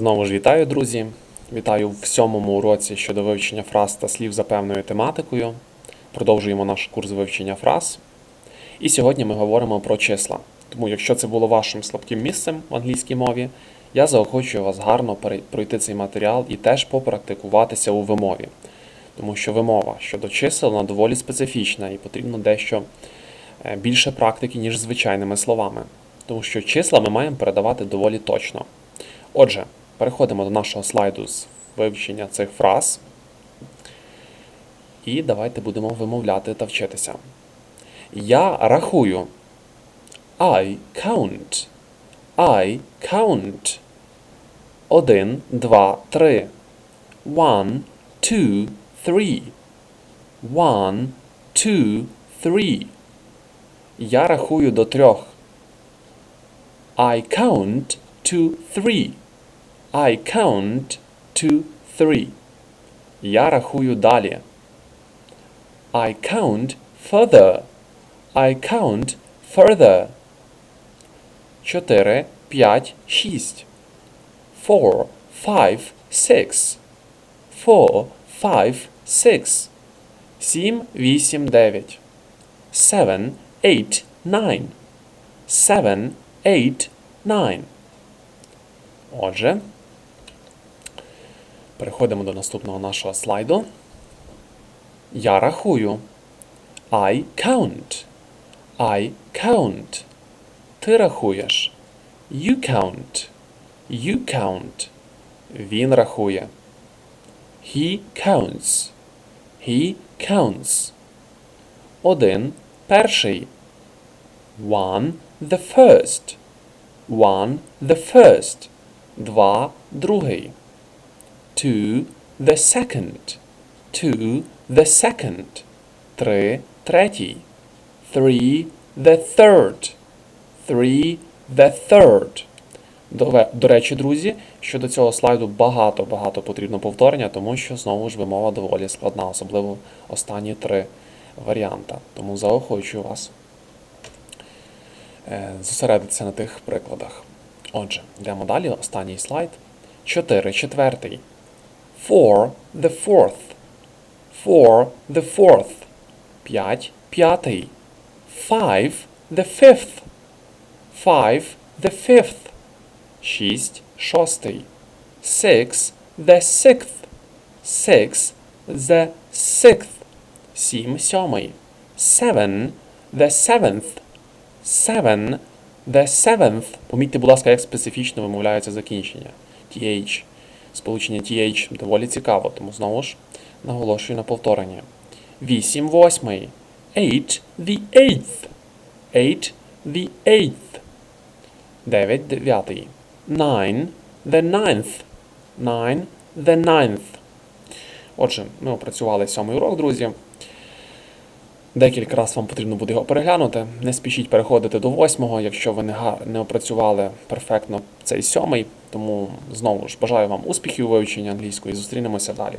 Знову ж вітаю, друзі! Вітаю в сьомому уроці щодо вивчення фраз та слів за певною тематикою. Продовжуємо наш курс вивчення фраз. І сьогодні ми говоримо про числа. Тому, якщо це було вашим слабким місцем в англійській мові, я заохочую вас гарно пройти цей матеріал і теж попрактикуватися у вимові. Тому що вимова щодо чисел вона доволі специфічна і потрібно дещо е, більше практики, ніж звичайними словами. Тому що числа ми маємо передавати доволі точно. Отже, переходимо до нашого слайду з вивчення цих фраз. І давайте будемо вимовляти та вчитися. Я рахую. I count. I count. Один, два, три. One, two, three. One, two, three. Я рахую до трьох. I count to three. I count to three. Я рахую далі. I count further. I count further. Чотири, п'ять, шість. Four, five, six. Four, five, six. Сім, вісім, дев'ять. Seven, eight, nine. Seven, eight, nine. Отже, переходимо до наступного нашого слайду. Я рахую. I count. I count. Ти рахуєш. You count. You count. Він рахує. He counts. He counts. Один. Перший. One. The first. One. The first. Два. Другий. Two. The second. Two. The second. Три. Третій. Three. The third. Three. The third. До, до речі, друзі, щодо цього слайду багато-багато потрібно повторення, тому що знову ж вимова доволі складна, особливо останні три варіанти. Тому заохочую вас е, зосередитися на тих прикладах. Отже, йдемо далі. Останній слайд. 4. Четвертий. Four. The fourth. Four. The fourth. 5. П'ятий. Five. The fifth. Five. The fifth. 6. Шостий. Six. The sixth. Six. The sixth. Сім. Сьомий. Seven. The seventh. Seven. The seventh. Помітьте, будь ласка, як специфічно вимовляється закінчення. TH. Сполучення TH доволі цікаво, тому знову ж наголошую на повторення. Вісім. Восьмий. Eight. The eighth. Eight. The eighth. 9 дев'ятий. 9 the ninth. 9 the ninth. Отже, ми опрацювали сьомий урок, друзі. Декілька разів вам потрібно буде його переглянути. Не спішіть переходити до восьмого, якщо ви не, не опрацювали перфектно цей сьомий. Тому знову ж бажаю вам успіхів у вивченні англійської. Зустрінемося далі.